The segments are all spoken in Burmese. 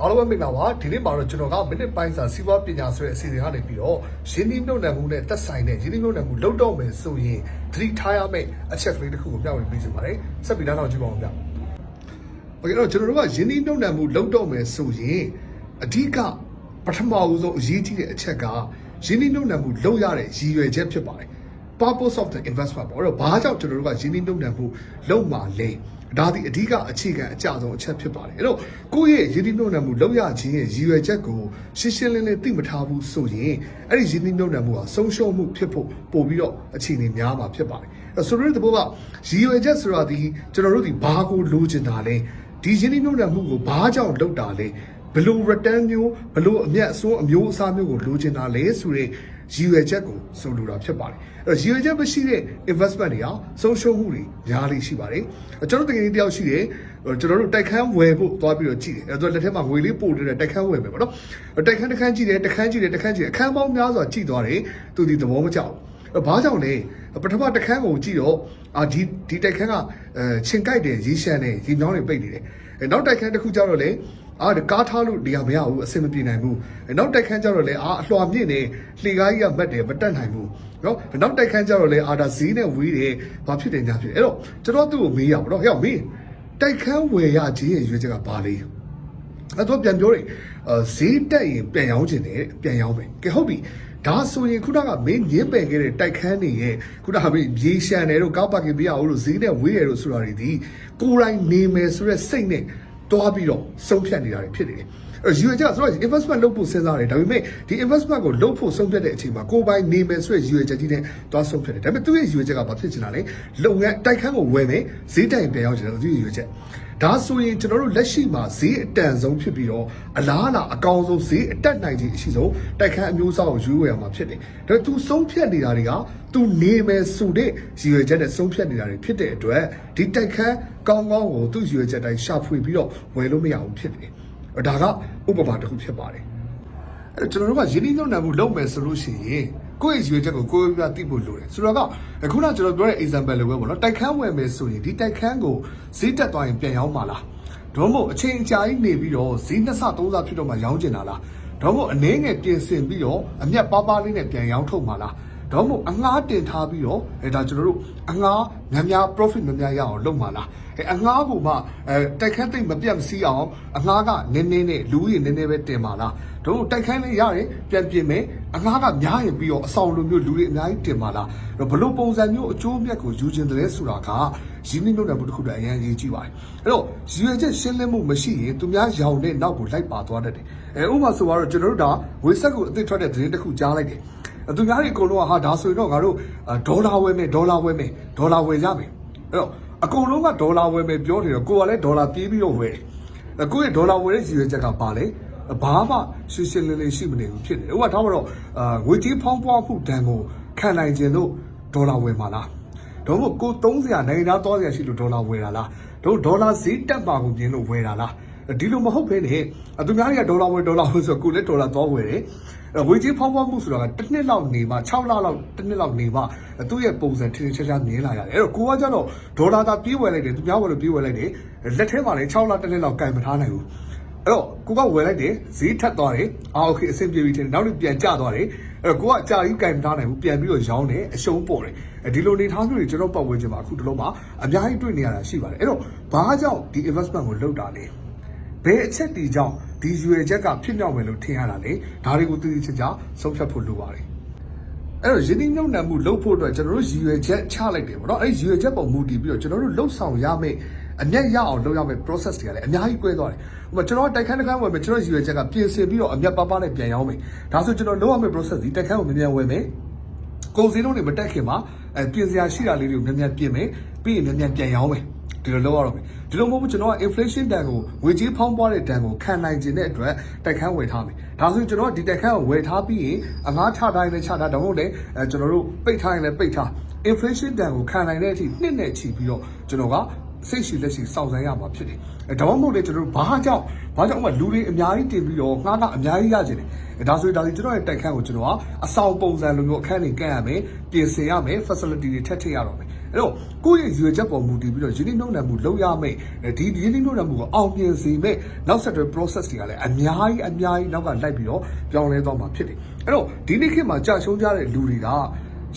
အားလုံးပဲမင်္ဂလာပါဒီနေ့မှာတော့ကျွန်တော်ကမိနစ်ပိုင်းစာစီးပွားပညာဆိုတဲ့အစီအစဉ်ကနေပြီးတော့ရင်းနှီးမြှုပ်နှံမှုနဲ့သက်ဆိုင်တဲ့ရင်းနှီးမြှုပ်နှံမှုလုပ်တော့မယ်ဆိုရင်သတိထားရမယ့်အချက်ကလေးတစ်ခုကိုမျှဝေပေးချင်ပါတယ်ဆက်ပြီးတော့ကြည့်ပါဦးဗျโอเคတော့ကျွန်တော်တို့ကရင်းနှီးမြှုပ်နှံမှုလုပ်တော့မယ်ဆိုရင်အဓိကပထမဦးဆုံးအရေးကြီးတဲ့အချက်ကရင်းနှီးမြှုပ်နှံမှုလုပ်ရတဲ့ရည်ရွယ်ချက်ဖြစ်ပါတယ် purpose of the investment ပေါ့အဲ့တော့ဘာကြောင့်ကျွန်တော်တို့ကရင်းနှီးမြှုပ်နှံမှုလုပ်မှာလဲဒါဒီအဓိကအခြေခံအကျဆုံးအချက်ဖြစ်ပါတယ်အဲ့တော့ကိုယ့်ရဲ့ရင်းနှီးမြှုပ်နှံမှုလုပ်ရခြင်းရဲ့ရည်ရွယ်ချက်ကိုရှင်းရှင်းလင်းလင်းသိမထားဘူးဆိုရင်အဲ့ဒီရင်းနှီးမြှုပ်နှံမှုဟာဆုံးရှုံးမှုဖြစ်ဖို့ပို့ပြီးတော့အခြေအနေများမှာဖြစ်ပါတယ်အဲ့ဆိုတော့ဒီဘောကရည်ရွယ်ချက်ဆိုတာဒီကျွန်တော်တို့ဒီဘာကိုလိုချင်တာလဲဒီရင်းနှီးမြှုပ်နှံမှုကိုဘာကြောင့်လုပ်တာလဲဘယ်လို return မျိုးဘယ်လိုအမြတ်အစွန်းအမျိုးအစားမျိုးကိုလိုချင်တာလဲဆိုတဲ့ ရည်ရွယ်ချက်ကိုဆိုလိုတာဖြစ်ပါတယ်အဲ့တော့ရည်ရွယ်ချက်မရှိတဲ့ investment တွေဟာဆုံးရှုံးမှုတွေများလေးရှိပါတယ်အဲ့ကျွန်တော်တကယ်ကြီးတယောက်ရှိတယ်ကျွန်တော်တို့တိုက်ခန်းဝယ်ဖို့သွားပြီးတော့ကြည့်တယ်အဲ့တော့လက်ထက်မှာငွေလေးပို့နေတဲ့တိုက်ခန်းဝယ်မယ်ပေါ့နော်တိုက်ခန်းတစ်ခန်းကြည့်တယ်တစ်ခန်းကြည့်တယ်တစ်ခန်းကြည့်တယ်အခန်းပေါင်းများစွာကြည့်သွားတယ်သူဒီသဘောမကျဘူးအဲ့ဘာကြောင့်လဲပထမတစ်ခန်းကိုကြည့်တော့အာဒီဒီတိုက်ခန်းကအဲချင်ကြိုက်တယ်ရေးရှမ်းတယ်ရေမြောင်းတွေပိတ်နေတယ်အဲနောက်တိုက်ခန်းတစ်ခုကျတော့လေ အာဒီကားထားလို့ဒီဟာမရဘူးအဆင်မပြေနိုင်ဘူးအဲနောက်တိုက်ခန်းကျတော့လေအာအလွှာမြင့်နေလှေကားကြီးကမတ်တယ်မတက်နိုင်ဘူးနော်နောက်တိုက်ခန်းကျတော့လေအာဒါဈေးနဲ့ဝေးတယ်ဘာဖြစ်တယ်ညာဖြစ်တယ်အဲ့တော့ကျွန်တော်သူ့ကိုမေးရပါတော့ဟဲ့မင်းတိုက်ခန်းဝယ်ရခြင်းရဲ့ရွေးချက်ကဘာလဲအဲ့တော့ပြန်ပြောတယ်အဲဈေးတက်ရင်ပြန်ရောင်းခြင်းတယ်ပြန်ရောင်းမယ်ကဲဟုတ်ပြီဒါဆိုရင်ခုနကမင်းညင်းပယ်ခဲ့တဲ့တိုက်ခန်းတွေရဲ့ခုနကမင်းရေရှန်တယ်တို့ကောက်ပါကင်ပြရအောင်လို့ဈေးနဲ့ဝေးတယ်လို့ဆိုတာတွေဒီကိုယ်တိုင်နေမယ်ဆိုတဲ့စိတ်နဲ့ တွားပြီးတော့ဆုံးဖြတ်နေတာတွေဖြစ်နေတယ်အဲ ယူရကြဆိုတော့ investment လုပ်ဖို့စဉ်းစားတယ်ဒါပေမဲ့ဒီ investment ကိုလုပ်ဖို့ဆုံးဖြတ်တဲ့အချိန်မှာကိုယ်ပိုင်နေမယ်ဆိုတဲ့ယူရချက်ကြီးနဲ့တွားဆုံးဖြတ်တယ်ဒါပေမဲ့သူ့ရဲ့ယူရချက်ကဘာဖြစ်ချင်တာလဲလုပ်ငန်းတိုက်ခန်းကိုဝယ်မယ်ဈေးတိုင်ပြန်ရောက်ချင်တယ်သူ့ရဲ့ယူရချက်ဒါဆိုရင်ကျွန်တော်တို့လက်ရှိမှာဈေးအတန်ဆုံးဖြစ်ပြီးတော့အလားအလာအကောင်းဆုံးဈေးအတက်နိုင်ခြင်းအရှိဆုံးတိုက်ခန်းအမျိုးအစားကိုယူဝယ်ရမှာဖြစ်တယ်။ဒါပေမဲ့ तू ဆုံးဖြတ်နေတာတွေက तू နေမယ်ဆိုတဲ့ရည်ရွယ်ချက်နဲ့ဆုံးဖြတ်နေတာတွေဖြစ်တဲ့အတွက်ဒီတိုက်ခန်းကောင်းကောင်းကိုသူ့ရည်ရွယ်ချက်တိုင်းရှာဖွေပြီးတော့ဝယ်လို့မရဘူးဖြစ်တယ်။ ဒါကဥပမာတစ်ခုဖြစ်ပါတယ်။အဲ့တော့ကျွန်တော်တို့ကယင်းနှိမ့်ညွန့်နှံမှုလုပ်မယ်ဆိုလို့ရှိရင်ကိုယ့်ရဲ့ရွေးချက်ကိုကိုယ်ပြသိဖို့လိုတယ်ဆိုတော့ကခုနကျွန်တော်ပြောတဲ့ example လိုပဲပေါ့နော်တိုက်ခန်းဝယ်မယ်ဆိုရင်ဒီတိုက်ခန်းကိုဈေးတက်သွားရင်ပြန်ရောင်းပါလားတော့မို့အချိန်အကြာကြီးနေပြီးတော့ဈေးနှစ်ဆသုံးဆဖြစ်တော့မှရောင်းကျင်တာလားတော့မို့အနည်းငယ်ပြင်ဆင်ပြီးတော့အမျက်ပါးပါးလေးနဲ့ပြန်ရောင်းထုတ်ပါလား တော့မို့အငှားတင်ထားပြီးတော့အဲဒါကျွန်တော်တို့အငှားများများ profit များများရအောင်လုပ်ပါလားအဲအငှားကိုမှအဲတိုက်ခန်းသိမ့်မပြတ်မစည်းအောင်အငှားကနည်းနည်းနဲ့လူကြီးနည်းနည်းပဲတင်ပါလားတို့တိုက်ခန်းလေးရတယ်ပြန်ပြင်မယ်အငှားကများရင်ပြီးတော့အဆောင်လိုမျိုးလူတွေအများကြီးတင်ပါလားတော့ဘလို့ပုံစံမျိုးအကျိုးအမြတ်ကိုယူခြင်းတည်းဆိုတာကရင်းနှီးမြှုပ်နှံမှုတစ်ခုတည်းအရင်ရေးကြည့်ပါတယ်အဲ့တော့ရည်ရွယ်ချက်ရှင်းလင်းမှုမရှိရင်သူများရောင်တဲ့နောက်ကိုလိုက်ပါသွားတတ်တယ်အဲဥပမာဆိုတော့ကျွန်တော်တို့ဒါဝေဆက်ကိုအသစ်ထွက်တဲ့သတင်းတစ်ခုကြားလိုက်တယ် သူများတွေအကုန်လုံးကဟာဒါဆိုရင်တော့ငါတို့ဒေါ်လာဝယ်မယ်ဒေါ်လာဝယ်မယ်ဒေါ်လာဝယ်ရမယ်အဲ့တော့အကုန်လုံးကဒေါ်လာဝယ်မယ်ပြောနေတော့ကိုကလည်းဒေါ်လာပြေးပြီးတော့ဝယ်တယ်ကိုယ့်ရဲ့ဒေါ်လာဝယ်တဲ့ရည်ရွယ်ချက်ကပါလေဘာမှရှင်းရှင်းလင်းလင်းရှိမနေဘူးဖြစ်နေတယ်ဥပမာထားပါတော့အာငွေကြေးဖောင်းပွားမှုဒဏ်ကိုခံနိုင်ခြင်းလို့ဒေါ်လာဝယ်မှာလားတော့မို့ကို30နိုင်ငံသားသွားစရာရှိလို့ဒေါ်လာဝယ်တာလားတို့ဒေါ်လာဈေးတက်ပါကိုပြင်းလို့ဝယ်တာလား ဒီလိုမဟုတ်ဘဲနဲ့သူများတွေကဒေါ်လာဝယ်ဒေါ်လာဝယ်ဆိုတော့ကိုလည်းဒေါ်လာသွားဝယ်တယ်ဝေကြီးဖောင်းဖောင်းမှုဆိုတာကတစ်နှစ်လောက်နေမှ6လလောက်တစ်နှစ်လောက်နေမှသူ့ရဲ့ပုံစံထင်းထင်းရှားရှားမြင်လာရတယ်အဲ့တော့ကိုကကျတော့ဒေါ်လာသာပြေးဝယ်လိုက်တယ်သူများဝယ်လို့ပြေးဝယ်လိုက်တယ်လက်ထဲမှာလည်း6လတစ်နှစ်လောက်ကင်မထားနိုင်ဘူးအဲ့တော့ကိုကဝယ်လိုက်တယ်ဈေးထက်သွားတယ်အာโอเคအဆင်ပြေပြီထင်တယ်နောက်နေ့ပြန်ကျသွားတယ်အဲ့တော့ကိုကအကြာကြီးကင်မထားနိုင်ဘူးပြန်ပြီးတော့ရောင်းတယ်အရှုံးပေါ်တယ်ဒီလိုနေထားမျိုးတွေကျွန်တော်ပတ်ဝန်းကျင်မှာအခုတလုံးမှာအများကြီးတွေ့နေရတာရှိပါတယ်အဲ့တော့ဘာကြောင့်ဒီ investment ကိုလုပ်တာလဲ ဘယ်အချက်တီကြောင့်ဒီရွယ်ချက်ကဖြစ်မြောက်မယ်လို့ထင်ရတာလေဒါတွေကိုသိသိချာချာဆုံးဖြတ်ဖို့လိုပါတယ်အဲ့တော့ယင်းနှိမ့်ညုံနှံမှုလုပ်ဖို့အတွက်ကျွန်တော်တို့ရည်ရွယ်ချက်ချလိုက်တယ်ပေါ့နော်အဲ့ဒီရည်ရွယ်ချက်ပေါ်မူတည်ပြီးတော့ကျွန်တော်တို့လှုပ်ဆောင်ရမယ့်အမျက်ရအောင်လုပ်ရမယ့် process တွေကလည်းအများကြီးကွဲသွားတယ်ဥပမာကျွန်တော်တိုက်ခန်းတစ်ခန်းဝယ်မယ်ကျွန်တော်ရည်ရွယ်ချက်ကပြင်ဆင်ပြီးတော့အမျက်ပါးပါးနဲ့ပြန်ရောင်းမယ်ဒါဆိုကျွန်တော်လုပ်ရမယ့် process ဒီတိုက်ခန်းကိုမြန်မြန်ဝယ်မယ်ကုန်စည်လုံးတွေမတက်ခင်မှာအဲပြင်စရာရှိတာလေးတွေကိုမြန်မြန်ပြင်မယ်ပြီးရင်မြန်မြန်ပြန်ရောင်းမယ် ဒီလိုလုပ်ရတော့မယ်ဒီလိုမဟုတ်ဘူးကျွန်တော်က inflation တန်ကိုငွေကြေးဖောင်းပွားတဲ့တန်ကိုခံနိုင်ခြင်းတဲ့အတွက်တိုက်ခန်းဝယ်ထားမယ်ဒါဆိုရင်ကျွန်တော်ကဒီတိုက်ခန်းကိုဝယ်ထားပြီးရင်အငှားချတိုင်းလည်းချတာတော့မဟုတ်လေအဲကျွန်တော်တို့ပိတ်ထားရင်လည်းပိတ်ထား inflation တန်ကိုခံနိုင်တဲ့အထိနှစ်နဲ့ချီပြီးတော့ကျွန်တော်ကစိတ်ရှိလက်ရှိစောင့်ဆိုင်ရမှာဖြစ်တယ်အဲဒါမှမဟုတ်လေကျွန်တော်တို့ဘာကြောင့်ဘာကြောင့်ဥပမာလူတွေအများကြီးတင်ပြီးတော့ငှားကအများကြီးရခြင်းတယ်အဲဒါဆိုရင်ဒါဒီကျွန်တော်ရဲ့တိုက်ခန်းကိုကျွန်တော်ကအဆောင်ပုံစံလိုမျိုးအခန်းတွေကန့်ရမယ်ပြင်ဆင်ရမယ် facility တွေထပ်ထည့်ရတော့မယ် အဲ့တော့ကိုယ့်ရဲ့ရွေချက်ပေါ်မူတည်ပြီးတော့ယင်းနှိမ့်နှုံနယ်မှုလုပ်ရမယ်ဒီယင်းနှိမ့်နှုံနယ်မှုကိုအောင်မြင်စေမဲ့နောက်ဆက်တွဲ process တွေကလည်းအများကြီးအများကြီးနောက်ကလိုက်ပြီးတော့ပြောင်းလဲသွားမှာဖြစ်တယ်အဲ့တော့ဒီနေ့ခေတ်မှာကြာရှုံးကြတဲ့လူတွေက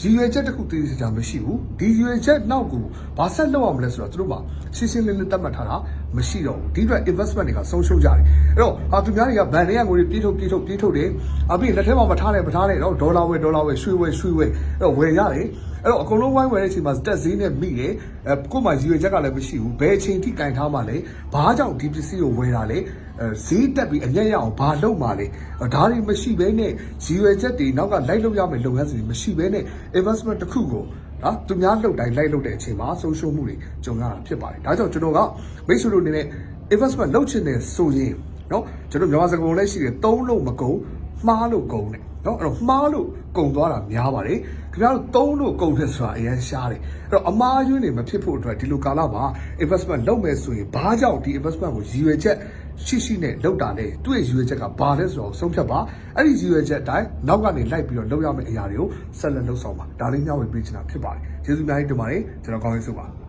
ရည်ရွယ်ချက်တစ်ခုတည်ကြမရှိဘူးဒီရည်ရွယ်ချက်နောက်ကိုဘာဆက်လုပ်အောင်မလဲဆိုတော့သူတို့မှာရှင်းရှင်းလင်းလင်းသတ်မှတ်ထားတာ မရှိတော့ဘူးဒီအတွက် investment တွေကဆုံးရှုံးကြတယ်အဲ့တော့ဟာသူများတွေကဘဏ်တွေကငွေတွေပြေးထုတ်ပြေးထုတ်ပြေးထုတ်တယ်အပြင်လက်ထဲမှာမထားနဲ့မထားနဲ့တော့ဒေါ်လာဝယ်ဒေါ်လာဝယ်ရွှေဝယ်ရွှေဝယ်အဲ့တော့ဝယ်ရတယ်အဲ့တော့အကုန်လုံးဝိုင်းဝယ်တဲ့အချိန်မှာတက်ဈေးနဲ့မိတယ်အဲကို့မှာရည်ရွယ်ချက်ကလည်းမရှိဘူးဘယ်အချိန်ထိကင်ထားမှလဲဘာကြောင့်ဒီပစ္စည်းကိုဝယ်တာလဲအဲဈေးတက်ပြီးအမျက်ရအောင်ဘာလုပ်မှလဲဒါတွေမရှိဘဲနဲ့ရည်ရွယ်ချက်တွေနောက်ကလိုက်လို့ရမယ့်လုပ်ငန်းစဉ်တွေမရှိဘဲနဲ့ investment တစ်ခုကို နော်သူများလှုပ်တိုင်းလိုက်လှုပ်တဲ့အချိန်မှာဆုံးရှုံးမှုတွေကြုံရတာဖြစ်ပါတယ်ဒါကြောင့်ကျွန်တော်ကမိတ်ဆွေတို့အနေနဲ့ investment လုပ်ချင်တယ်ဆိုရင်နော်ကျွန်တော်မြန်မာစကားပုံလည်းရှိတယ်သုံးလို့မကုန်မှားလို့ကုန်တယ်နော်အဲ့တော့မှားလို့ကုန်သွားတာများပါတယ်ခင်ဗျားတို့သုံးလို့ကုန်တယ်ဆိုတာအရင်ရှားတယ်အဲ့တော့အမှားယွင်းတွေမဖြစ်ဖို့အတွက်ဒီလိုကာလမှာ investment လုပ်မယ်ဆိုရင်ဘာကြောင့်ဒီ investment ကိုရည်ရွယ်ချက် ရှိရှိနဲ့လုပ်တာလဲသူ့ရဲ့ရည်ရွယ်ချက်ကဘာလဲဆိုတော့ဆုံးဖြတ်ပါအဲ့ဒီရည်ရွယ်ချက်အတိုင်းနောက်ကနေလိုက်ပြီးတော့လုပ်ရမယ့်အရာတွေကိုဆက်လက်လုပ်ဆောင်ပါဒါလေးမျှဝေပေးချင်တာဖြစ်ပါတယ်ကျေးဇူးအများကြီးတင်ပါတယ်ကျွန်တော်ကောင်းရေးစုပါ